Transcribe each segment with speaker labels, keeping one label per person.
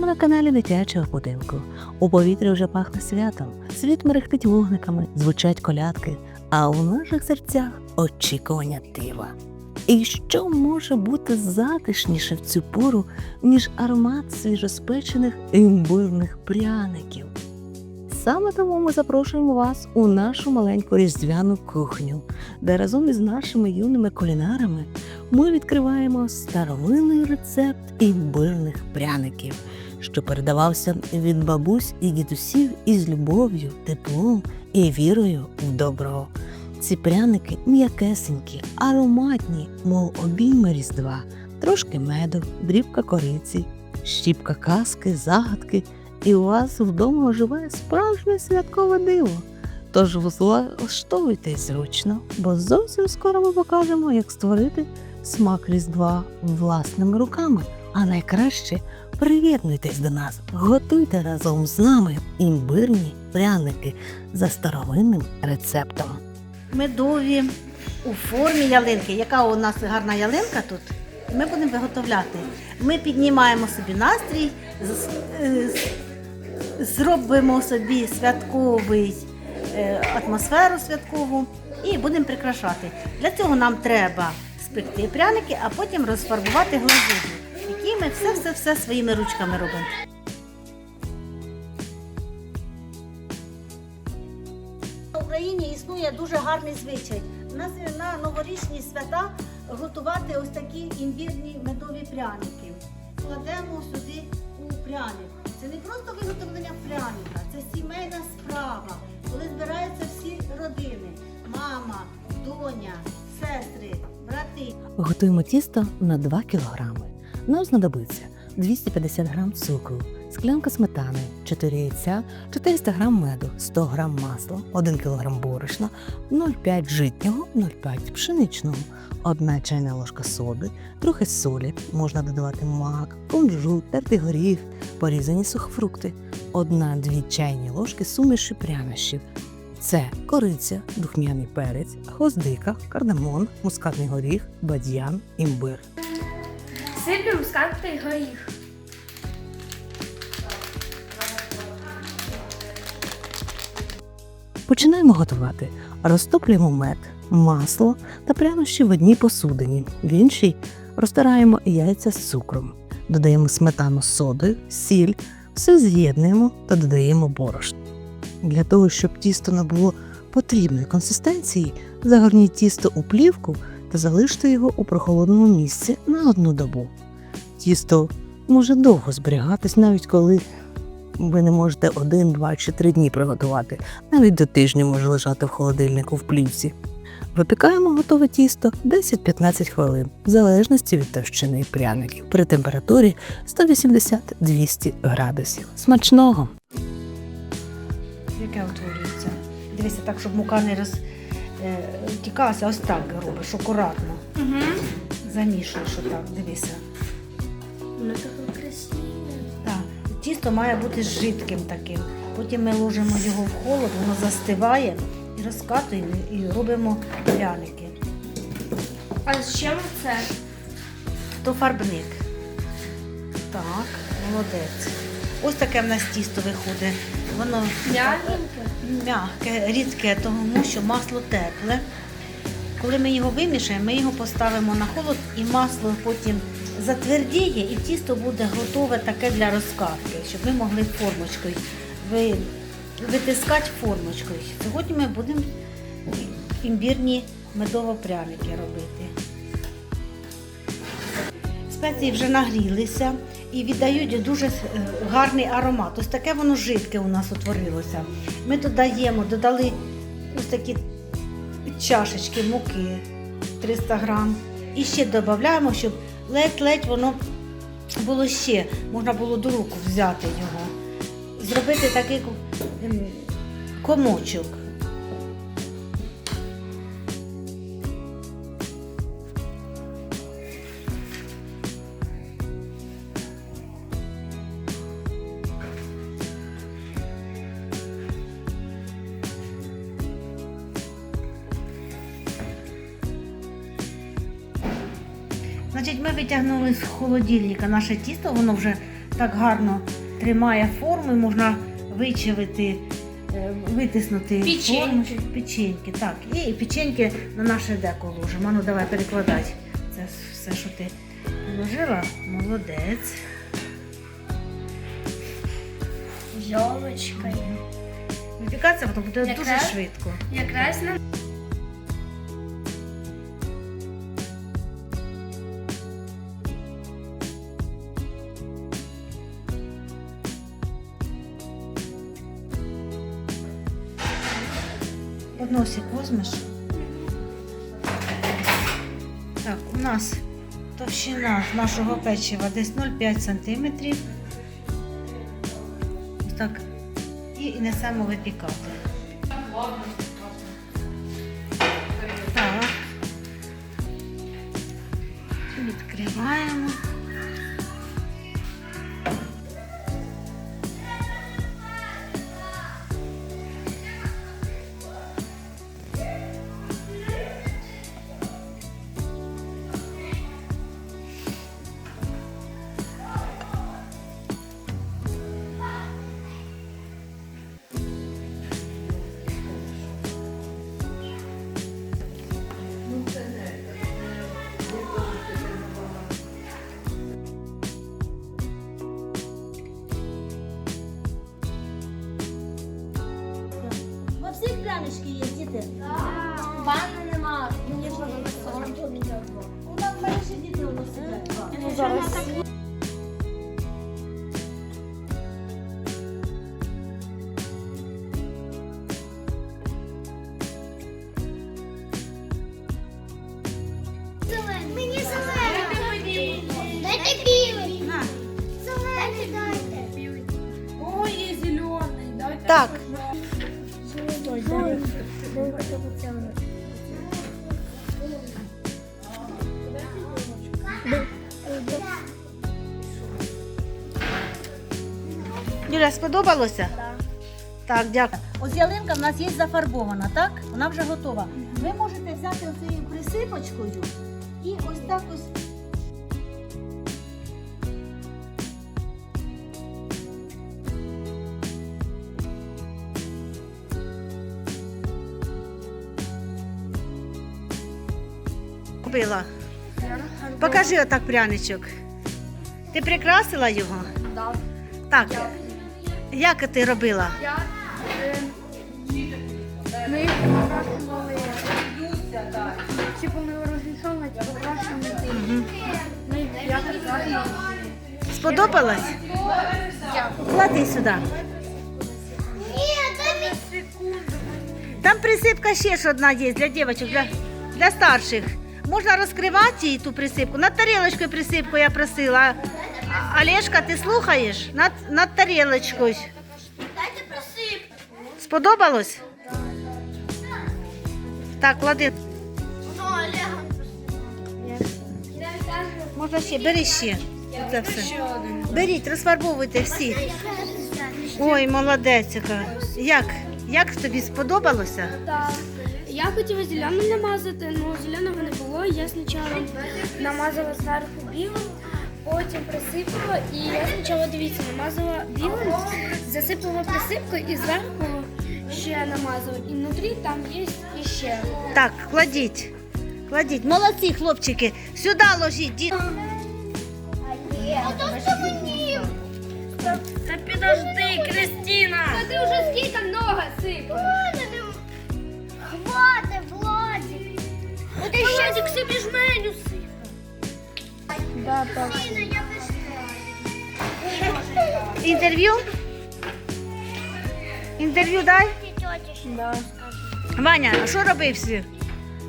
Speaker 1: Вітаємо на каналі дитячого будинку. У повітрі вже пахне святом, світ мерехтить вогниками, звучать колядки, а у наших серцях очікування дива. І що може бути затишніше в цю пору, ніж аромат свіжоспечених імбирних пряників? Саме тому ми запрошуємо вас у нашу маленьку різдвяну кухню, де разом із нашими юними кулінарами ми відкриваємо старовинний рецепт імбирних пряників, що передавався від бабусь і дідусів із любов'ю, теплом і вірою в добро. Ці пряники м'якесенькі, ароматні, мов обійми різдва, трошки меду, дрібка кориці, щіпка казки, загадки, і у вас вдома оживає справжнє святкове диво. Тож влаштовуйтесь зручно, бо зовсім скоро ми покажемо, як створити смак Різдва власними руками. А найкраще приєднуйтесь до нас, готуйте разом з нами імбирні пряники за старовинним рецептом.
Speaker 2: медові у формі ялинки. Яка у нас гарна ялинка тут? Ми будемо виготовляти. Ми піднімаємо собі настрій, е, зробимо собі святковий е, атмосферу святкову і будемо прикрашати. Для цього нам треба спекти пряники, а потім розфарбувати глазур'ю, які ми все-все-все своїми ручками робимо. В Україні існує дуже гарний звичай. У нас на новорічні свята готувати ось такі імбірні медові пряники. Кладемо сюди у пряник. Це не просто виготовлення пряника, це сімейна справа, коли збираються всі родини: мама, доня, сестри, брати.
Speaker 1: Готуємо тісто на 2 кг. Нам знадобиться 250 г цукру, склянка сметани, 4 яйця, 400 г меду, 100 г масла, 1 кг борошна, 0,5 житнього, 0,5 пшеничного, 1 чайна ложка соди, трохи солі, можна додавати мак, кунжут, тертий горіх, порізані сухофрукти, 1-2 чайні ложки суміші прянощів. Це кориця, духмяний перець, гвоздика, кардамон, мускатний горіх, бадьян, імбир.
Speaker 3: Сиплю мускатний горіх.
Speaker 1: Починаємо готувати. Розтоплюємо мед, масло та прянощі в одній посудині. В іншій розтираємо яйця з цукром. Додаємо сметану содою, сіль, все з'єднуємо та додаємо борошно. Для того, щоб тісто набуло потрібної консистенції, загорніть тісто у плівку та залиште його у прохолодному місці на одну добу. Тісто може довго зберігатись, навіть коли ви не можете один, два чи три дні приготувати. Навіть до тижня може лежати в холодильнику в плівці. Випікаємо готове тісто 10-15 хвилин, в залежності від товщини пряників при температурі 180-200 градусів. Смачного!
Speaker 2: Яке утворюється? Дивися так, щоб мука не розтікалася, ось так робиш, акуратно.
Speaker 3: Угу.
Speaker 2: Замішуєш отак, дивися.
Speaker 3: Ну таке красиве.
Speaker 2: Так, тісто має бути жидким таким. Потім ми ложимо його в холод, воно застиває і розкатуємо і робимо пряники.
Speaker 3: А з чим це?
Speaker 2: То фарбник. Так, молодець. Ось таке в нас тісто виходить. Воно м'яке, рідке, тому що масло тепле. Коли ми його вимішаємо, ми його поставимо на холод і масло потім затвердіє і тісто буде готове таке для розкатки, щоб ми могли формочкою ви- витискати формочкою. Сьогодні ми будемо імбірні медово-пряники робити. Спеції вже нагрілися і віддають дуже е, гарний аромат. Ось таке воно жидке у нас утворилося. Ми додаємо, додали ось такі чашечки муки 300 грам. І ще додаємо, щоб ледь-ледь воно було ще, можна було до руку взяти його. Зробити такий ем, комочок. Значить, ми витягнули з холодильника наше тісто, воно вже так гарно тримає форму, можна вичавити, е, витиснути
Speaker 3: Печеньки.
Speaker 2: форму. Печеньки. Так, і печеньки на наше деко ложимо. Ну давай перекладай. Це все, що ти положила. Молодець.
Speaker 3: Йолочка.
Speaker 2: Випікатися потім буде
Speaker 3: Якраз?
Speaker 2: дуже швидко.
Speaker 3: Якраз на
Speaker 2: Подносик возьмеш. Так, у нас товщина нашого печива десь 0,5 см. Ось так. І несемо випікати. Так. Відкриваємо.
Speaker 4: Всіх прянички є, діти.
Speaker 3: ванни нема. Мені
Speaker 4: У нас менше діти у нас сидять.
Speaker 5: Мені
Speaker 2: Юля, сподобалося? Так. Так, дякую. Ось ялинка в нас є зафарбована, так? Вона вже готова. Ви можете взяти оцею присипочкою і ось так ось. Купила. Покажи отак пряничок. Ти прикрасила його?
Speaker 3: Да.
Speaker 2: Так. Як ти робила?
Speaker 3: Я е, ми покрашували. Типу ми розрішали, покрашували. Ми я так
Speaker 2: Сподобалось? Клади сюди. Там присипка ще ж одна є для дівчаток, для, для старших. Можна розкривати її ту присипку. Над тарілочкою присипку я просила. Олешка, ти слухаєш? Над, над тарілочкою.
Speaker 5: Дайте просип.
Speaker 2: Сподобалось? Так, клади.
Speaker 5: Ну, Олега.
Speaker 2: Можна ще, бери ще. Це все. Беріть, розфарбовуйте всі. Ой, молодець. яка. Як? Як тобі сподобалося?
Speaker 3: Так. Я хотіла зеленим намазати, але зеленого не. Я спочатку намазала зверху білим, потім присипала і я спочатку, дивіться, намазала білим, засипала присипкою і зверху ще намазала. І внутрі там є іще.
Speaker 2: Так, кладіть. Кладіть. Молодці, хлопчики. Сюди ложіть. Ді...
Speaker 5: А то що мені?
Speaker 3: Та підожди, Кристина! Та ти вже Тільки собі жменю сипала. Да, так.
Speaker 2: Інтерв'ю? Інтерв'ю дай.
Speaker 3: Да.
Speaker 2: Ваня, а що робив всі?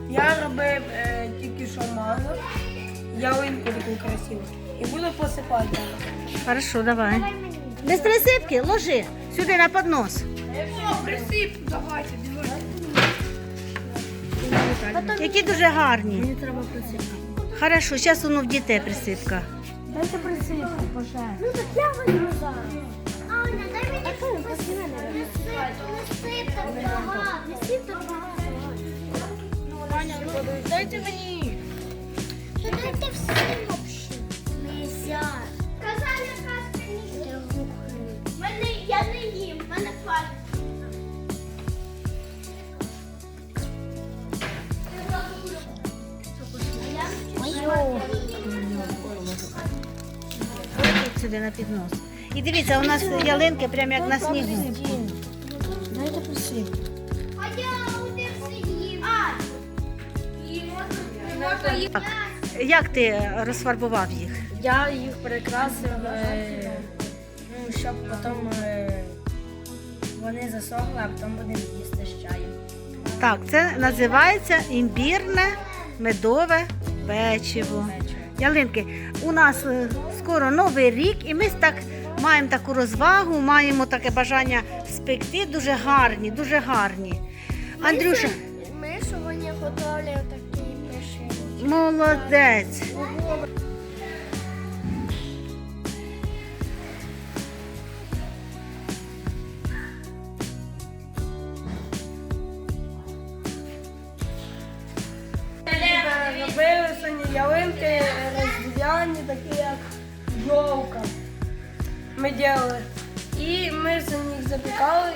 Speaker 6: Я робив е, тільки що мазок, ялинку таку красиву. І буду посипати.
Speaker 2: Хорошо, давай. Без присипки ложи сюди на поднос.
Speaker 3: Присип, давайте,
Speaker 2: Які дуже гарні.
Speaker 3: Мені треба присипати.
Speaker 2: Хорошо, зараз воно в дітей присипка.
Speaker 3: Дайте присипку, пожалуйста.
Speaker 5: Ну так я вам зараз. Аня, дай мені присипку. Не сип, не сип так багато. Не сип так багато.
Speaker 3: Дайте мені.
Speaker 5: Дайте всім
Speaker 2: сюди на піднос. І дивіться, у нас ялинки прямо як на снігу.
Speaker 6: Дайте присипку.
Speaker 2: Так, як ти розфарбував їх?
Speaker 3: Я їх перекрасив, е, ну, щоб потім е, вони засохли, а потім будемо їсти з чаєм.
Speaker 2: Так, це називається імбірне медове печиво. Ялинки, у нас е, скоро новий рік, і ми так маємо таку розвагу, маємо таке бажання спекти. Дуже гарні, дуже гарні. Андрюша,
Speaker 3: Ми сьогодні готували такі пиши.
Speaker 2: молодець.
Speaker 6: Такі як жовка. Ми робили. І ми сьогодні їх запікали,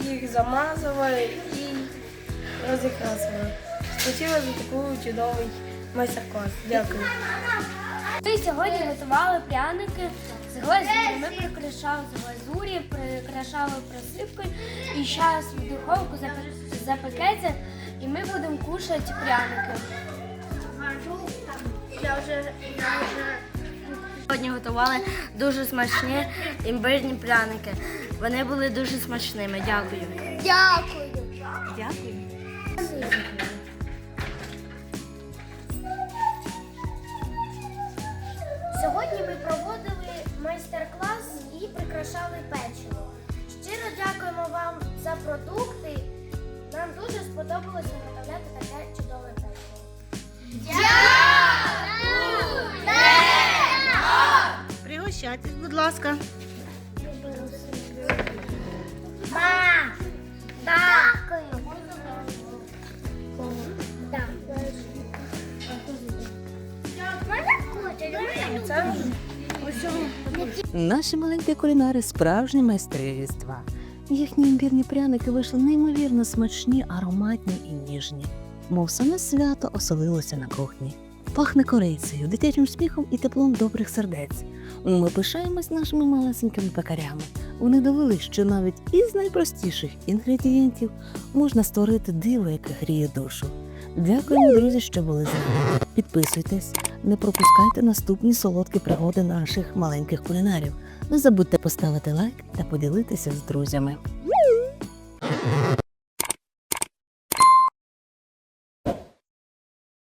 Speaker 6: і їх замазували і розікрасили. Спасибо за такий чудовий майстер-клас. Дякую.
Speaker 3: Ми сьогодні готували пряники з глазурі. Ми прикрашали з глазурі, прикрашали присипкою. І зараз в духовку запе- запекеться, і ми будемо кушати пряники. Я вже, сьогодні готували дуже смачні імбирні пряники. Вони були дуже смачними. Дякую.
Speaker 5: Дякую.
Speaker 2: Дякую.
Speaker 5: Сьогодні ми проводили майстер-клас і прикрашали печиво. Щиро дякуємо вам за продукти. Нам дуже сподобалося виготовляти таке чудове.
Speaker 2: Пригощайтесь, будь ласка.
Speaker 1: Наші маленькі кулінари справжні майстри різдва. Їхні імбірні пряники вийшли неймовірно смачні, ароматні і ніжні. Мов саме свято оселилося на кухні. Пахне корицею, дитячим сміхом і теплом добрих сердець. Ми пишаємось нашими малесенькими пекарями. Вони довели, що навіть із найпростіших інгредієнтів можна створити диво, яке гріє душу. Дякуємо, друзі, що були з нами. Підписуйтесь, не пропускайте наступні солодкі пригоди наших маленьких кулінарів. Не забудьте поставити лайк та поділитися з друзями.